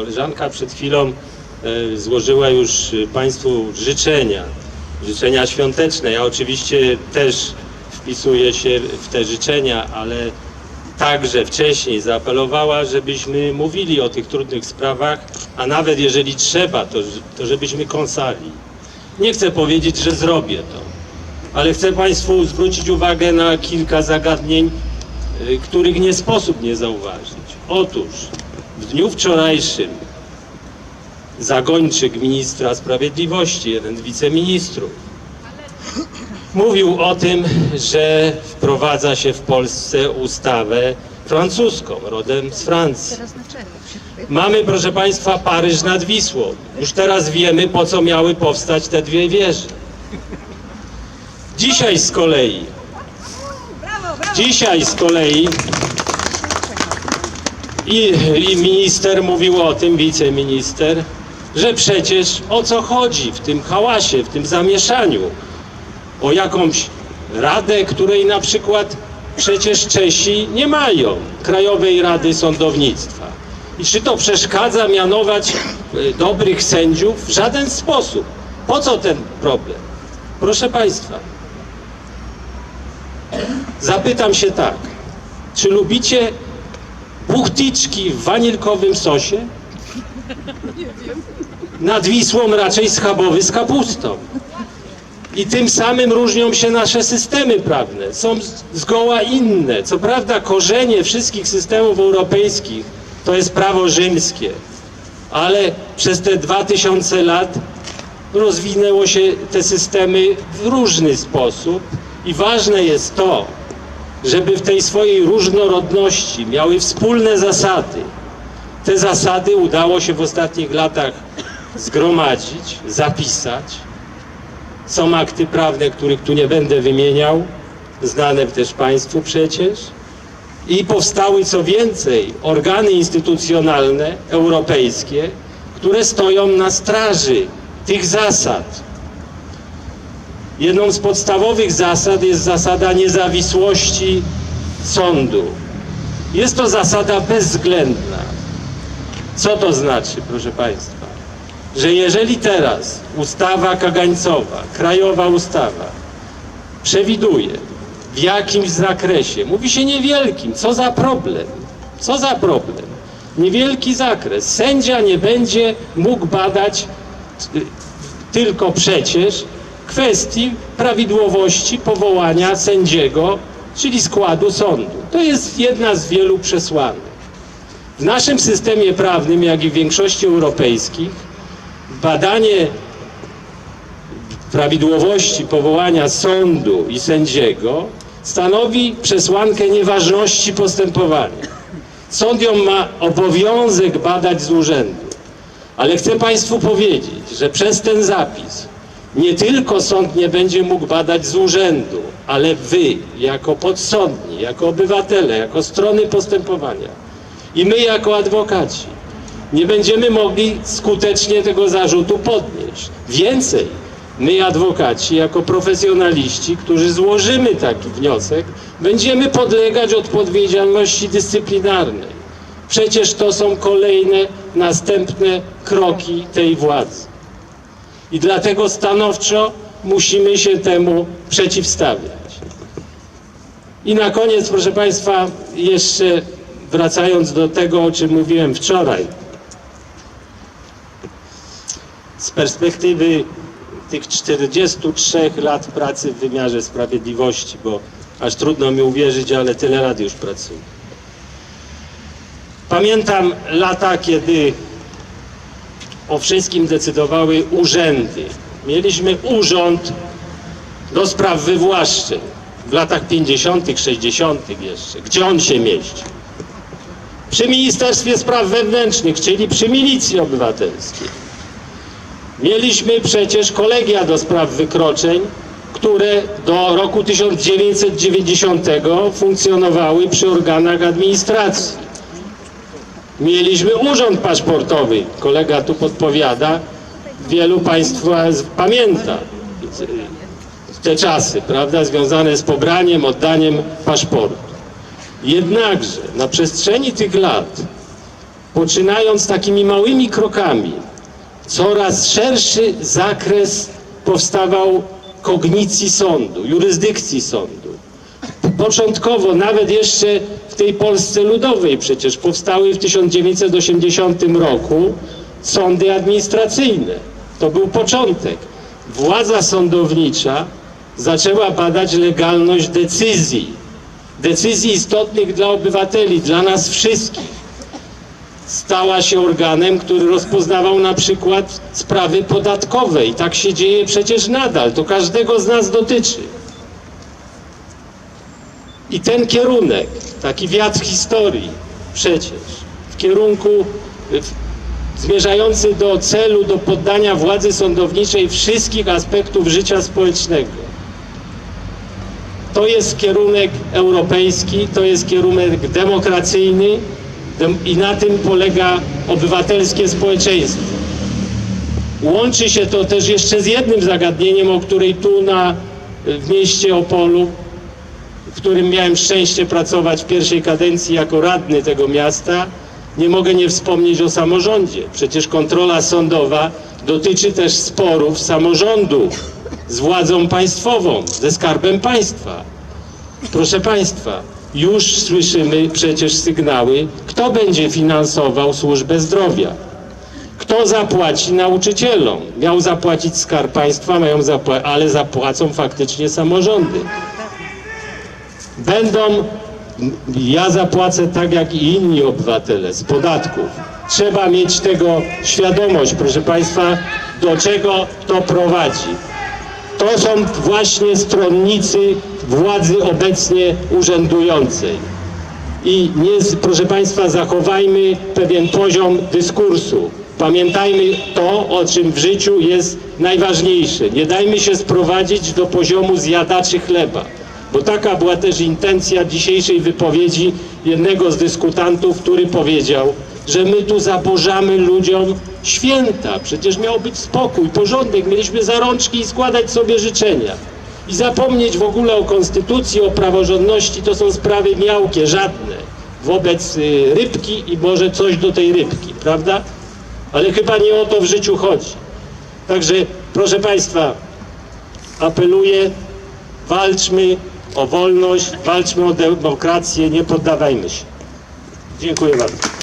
Koleżanka przed chwilą e, złożyła już e, Państwu życzenia, życzenia świąteczne. Ja oczywiście też wpisuję się w te życzenia, ale także wcześniej zaapelowała, żebyśmy mówili o tych trudnych sprawach, a nawet jeżeli trzeba, to, to żebyśmy kąsali. Nie chcę powiedzieć, że zrobię to, ale chcę Państwu zwrócić uwagę na kilka zagadnień, y, których nie sposób nie zauważyć. Otóż w dniu wczorajszym zagończyk ministra sprawiedliwości, jeden z wiceministrów, mówił o tym, że wprowadza się w Polsce ustawę francuską, rodem z Francji. Mamy, proszę Państwa, Paryż nad Wisłą. Już teraz wiemy, po co miały powstać te dwie wieże. Dzisiaj z kolei, dzisiaj z kolei i, i minister mówił o tym, wiceminister, że przecież o co chodzi w tym hałasie, w tym zamieszaniu? O jakąś radę, której na przykład przecież Czesi nie mają, Krajowej Rady Sądownictwa. I czy to przeszkadza mianować e, dobrych sędziów? W żaden sposób. Po co ten problem? Proszę Państwa, zapytam się tak, czy lubicie buchticzki w wanilkowym sosie? Nad Wisłą raczej schabowy z kapustą. I tym samym różnią się nasze systemy prawne. Są zgoła inne. Co prawda korzenie wszystkich systemów europejskich to jest prawo rzymskie, ale przez te 2000 lat rozwinęło się te systemy w różny sposób i ważne jest to, żeby w tej swojej różnorodności miały wspólne zasady. Te zasady udało się w ostatnich latach zgromadzić, zapisać. Są akty prawne, których tu nie będę wymieniał, znane też Państwu przecież. I powstały co więcej organy instytucjonalne europejskie, które stoją na straży tych zasad. Jedną z podstawowych zasad jest zasada niezawisłości sądu. Jest to zasada bezwzględna. Co to znaczy, proszę Państwa? Że jeżeli teraz ustawa kagańcowa, krajowa ustawa przewiduje w jakimś zakresie, mówi się niewielkim, co za problem, co za problem, niewielki zakres, sędzia nie będzie mógł badać y, tylko przecież kwestii prawidłowości powołania sędziego, czyli składu sądu. To jest jedna z wielu przesłanek. W naszym systemie prawnym, jak i w większości europejskich, badanie prawidłowości powołania sądu i sędziego stanowi przesłankę nieważności postępowania. Sąd ją ma obowiązek badać z urzędu. Ale chcę Państwu powiedzieć, że przez ten zapis nie tylko sąd nie będzie mógł badać z urzędu, ale Wy, jako podsądni, jako obywatele, jako strony postępowania i my, jako adwokaci, nie będziemy mogli skutecznie tego zarzutu podnieść. Więcej, my, adwokaci, jako profesjonaliści, którzy złożymy taki wniosek, będziemy podlegać odpowiedzialności dyscyplinarnej. Przecież to są kolejne, następne kroki tej władzy. I dlatego stanowczo musimy się temu przeciwstawiać. I na koniec, proszę Państwa, jeszcze wracając do tego, o czym mówiłem wczoraj. Z perspektywy tych 43 lat pracy w wymiarze sprawiedliwości, bo aż trudno mi uwierzyć, ale tyle lat już pracuję. Pamiętam lata, kiedy o wszystkim decydowały urzędy. Mieliśmy urząd do spraw wywłaszczeń w latach 50., 60. jeszcze. Gdzie on się mieści? Przy Ministerstwie Spraw Wewnętrznych, czyli przy Milicji Obywatelskiej. Mieliśmy przecież kolegia do spraw wykroczeń, które do roku 1990 funkcjonowały przy organach administracji. Mieliśmy urząd paszportowy. Kolega tu podpowiada. Wielu Państwa pamięta te czasy, prawda, związane z pobraniem, oddaniem paszportu. Jednakże na przestrzeni tych lat poczynając takimi małymi krokami, coraz szerszy zakres powstawał kognicji sądu, jurysdykcji sądu. Początkowo, nawet jeszcze w tej Polsce Ludowej przecież powstały w 1980 roku sądy administracyjne. To był początek. Władza sądownicza zaczęła badać legalność decyzji. Decyzji istotnych dla obywateli, dla nas wszystkich. Stała się organem, który rozpoznawał na przykład sprawy podatkowe i tak się dzieje przecież nadal. To każdego z nas dotyczy. I ten kierunek, taki wiatr historii przecież, w kierunku y, w, zmierzający do celu, do poddania władzy sądowniczej wszystkich aspektów życia społecznego. To jest kierunek europejski, to jest kierunek demokracyjny dem- i na tym polega obywatelskie społeczeństwo. Łączy się to też jeszcze z jednym zagadnieniem, o której tu na, w mieście Opolu w którym miałem szczęście pracować w pierwszej kadencji jako radny tego miasta, nie mogę nie wspomnieć o samorządzie. Przecież kontrola sądowa dotyczy też sporów samorządu z władzą państwową, ze skarbem państwa. Proszę Państwa, już słyszymy przecież sygnały, kto będzie finansował służbę zdrowia. Kto zapłaci nauczycielom? Miał zapłacić skarb państwa, mają zapła- ale zapłacą faktycznie samorządy będą, ja zapłacę tak jak i inni obywatele z podatków. Trzeba mieć tego świadomość, proszę Państwa, do czego to prowadzi. To są właśnie stronnicy władzy obecnie urzędującej. I nie, proszę Państwa, zachowajmy pewien poziom dyskursu. Pamiętajmy to, o czym w życiu jest najważniejsze. Nie dajmy się sprowadzić do poziomu zjadaczy chleba. Bo taka była też intencja dzisiejszej wypowiedzi jednego z dyskutantów, który powiedział, że my tu zaburzamy ludziom święta. Przecież miał być spokój, porządek, mieliśmy zarączki i składać sobie życzenia. I zapomnieć w ogóle o konstytucji, o praworządności, to są sprawy miałkie, żadne. Wobec y, rybki i może coś do tej rybki, prawda? Ale chyba nie o to w życiu chodzi. Także, proszę Państwa, apeluję, walczmy o wolność, walczmy o demokrację, nie poddawajmy się. Dziękuję bardzo.